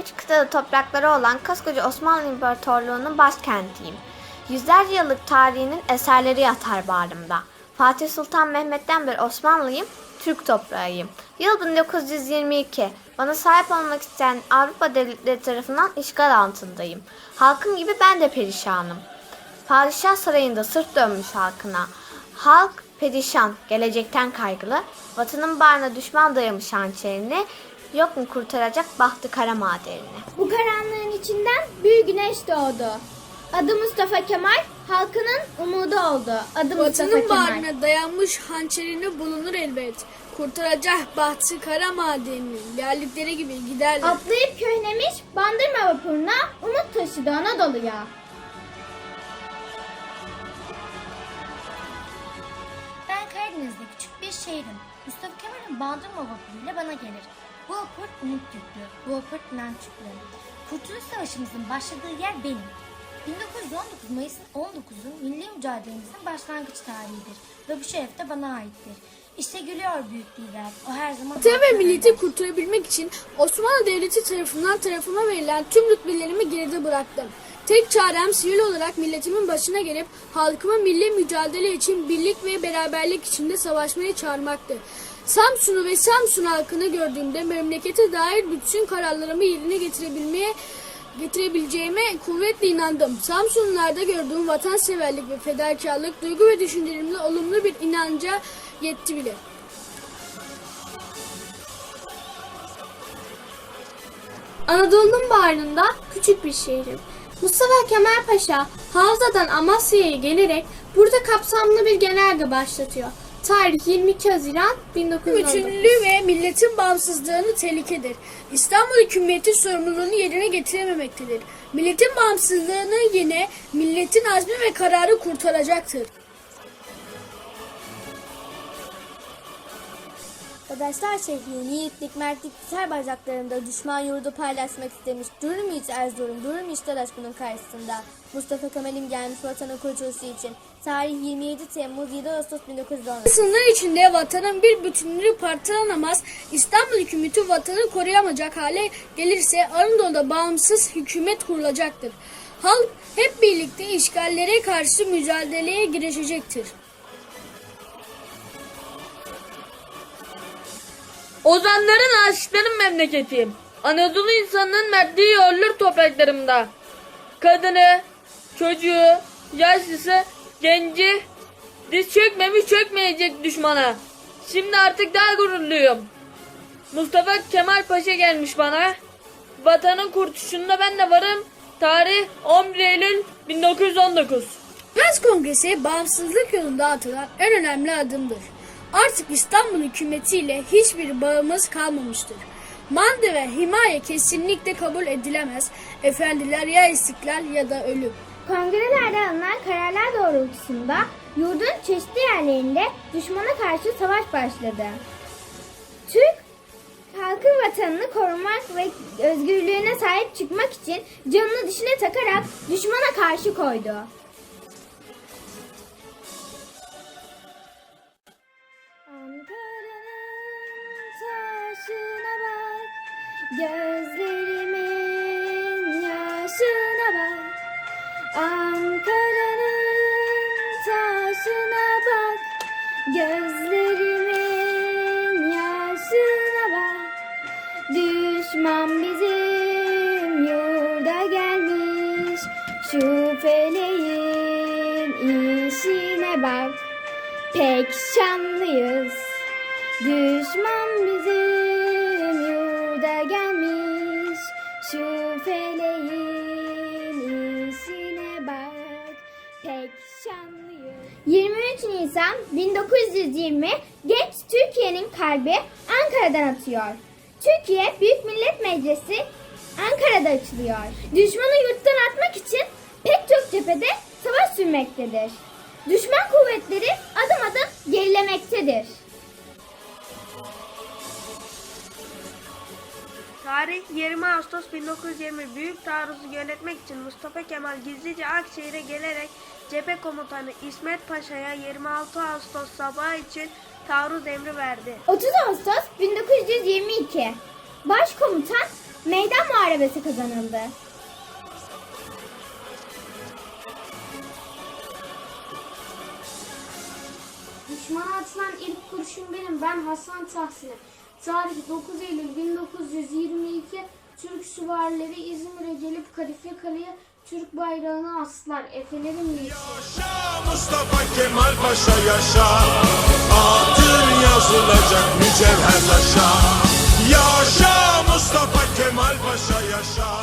üç kıtada toprakları olan koskoca Osmanlı İmparatorluğu'nun başkentiyim. Yüzlerce yıllık tarihinin eserleri yatar bağrımda. Fatih Sultan Mehmet'ten beri Osmanlıyım, Türk toprağıyım. Yıl 1922. Bana sahip olmak isteyen Avrupa devletleri tarafından işgal altındayım. Halkım gibi ben de perişanım. Padişah sarayında sırt dönmüş halkına. Halk perişan, gelecekten kaygılı. Vatanın bağrına düşman dayamış hançerini. Yok mu kurtaracak bahtı kara maderini? Bu karanlığın içinden bir güneş doğdu. Adı Mustafa Kemal, halkının umudu oldu. Adı Mustafa Kemal. bağrına dayanmış hançerini bulunur elbet. Kurtaracak bahtı kara madenini. Geldikleri gibi giderler. Atlayıp köhnemiş bandırma vapuruna umut taşıdı Anadolu'ya. Ben Karadeniz'de küçük bir şehrim. Mustafa Kemal'in bandırma vapuruyla bana gelir. Bu vapur umut yüklü, bu vapur inanç yüklü. Kurtuluş Savaşımızın başladığı yer benim. 1919 Mayıs'ın 19'u milli mücadelemizin başlangıç tarihidir ve bu şeref de bana aittir. İşte gülüyor büyük lider, o her zaman... Vatan ve milleti kurtarabilmek için Osmanlı Devleti tarafından tarafıma verilen tüm rütbelerimi geride bıraktım. Tek çarem sivil olarak milletimin başına gelip halkımı milli mücadele için birlik ve beraberlik içinde savaşmaya çağırmaktı. Samsun'u ve Samsun halkını gördüğümde memlekete dair bütün kararlarımı yerine getirebilmeye getirebileceğime kuvvetle inandım. Samsunlularda gördüğüm vatanseverlik ve fedakarlık duygu ve düşüncelerimle olumlu bir inanca yetti bile. Anadolu'nun bağrında küçük bir şehrim. Mustafa Kemal Paşa Havza'dan Amasya'ya gelerek burada kapsamlı bir genelge başlatıyor. Tarih 22 Haziran 1919. Bütünlüğü ve milletin bağımsızlığını tehlikedir. İstanbul hükümeti sorumluluğunu yerine getirememektedir. Milletin bağımsızlığını yine milletin azmi ve kararı kurtaracaktır. Arkadaşlar şehrin yiğitlik, mertlik, biter bacaklarında düşman yurdu paylaşmak istemiş. Durur muyuz Erzurum, durur muyuz Dadaş bunun karşısında? Mustafa Kemal'im gelmiş vatanın kurtuluşu için. Tarih 27 Temmuz 7 Ağustos 1910. Sınır içinde vatanın bir bütünlüğü parçalanamaz, İstanbul hükümeti vatanı koruyamayacak hale gelirse Anadolu'da bağımsız hükümet kurulacaktır. Halk hep birlikte işgallere karşı mücadeleye girişecektir. Ozanların aşıkların memleketiyim. Anadolu insanının mertliği yoğrulur topraklarımda. Kadını, çocuğu, yaşlısı, genci diz çökmemiş çökmeyecek düşmana. Şimdi artık daha gururluyum. Mustafa Kemal Paşa gelmiş bana. Vatanın kurtuluşunda ben de varım. Tarih 11 Eylül 1919. Gaz Kongresi bağımsızlık yolunda atılan en önemli adımdır. Artık İstanbul hükümetiyle hiçbir bağımız kalmamıştır. Manda ve himaye kesinlikle kabul edilemez. Efendiler ya istiklal ya da ölüm. Kongrelerde alınan kararlar doğrultusunda yurdun çeşitli yerlerinde düşmana karşı savaş başladı. Türk halkın vatanını korumak ve özgürlüğüne sahip çıkmak için canını dişine takarak düşmana karşı koydu. Gözlerimin yaşına bak. Ankara'nın taşına bak, gözlerimin yaşına bak. Düşman bizim yurda gelmiş, şu feleğin işine bak. Pek şanlıyız, düşman bizim feleğin işine bak. Pek şanlıyız. 23 Nisan 1920 genç Türkiye'nin kalbi Ankara'dan atıyor. Türkiye Büyük Millet Meclisi Ankara'da açılıyor. Düşmanı yurttan atmak için pek çok cephede savaş sürmektedir. Düşman kuvvetleri adım adım gerilemektedir. Tarih 20 Ağustos 1920 Büyük taarruzu yönetmek için Mustafa Kemal gizlice Akşehir'e gelerek cephe komutanı İsmet Paşa'ya 26 Ağustos sabahı için taarruz emri verdi. 30 Ağustos 1922 Başkomutan meydan muharebesi kazanıldı. Düşmana atılan ilk kurşun benim. Ben Hasan Tahsin'im. Tarih 9 Eylül 1922 Türk süvarileri İzmir'e gelip Kadife Kale'ye Türk bayrağını astılar. Efelerin. Yaşa Mustafa Kemal Paşa yaşa Adın yazılacak mücevher taşa Yaşa Mustafa Kemal Paşa yaşa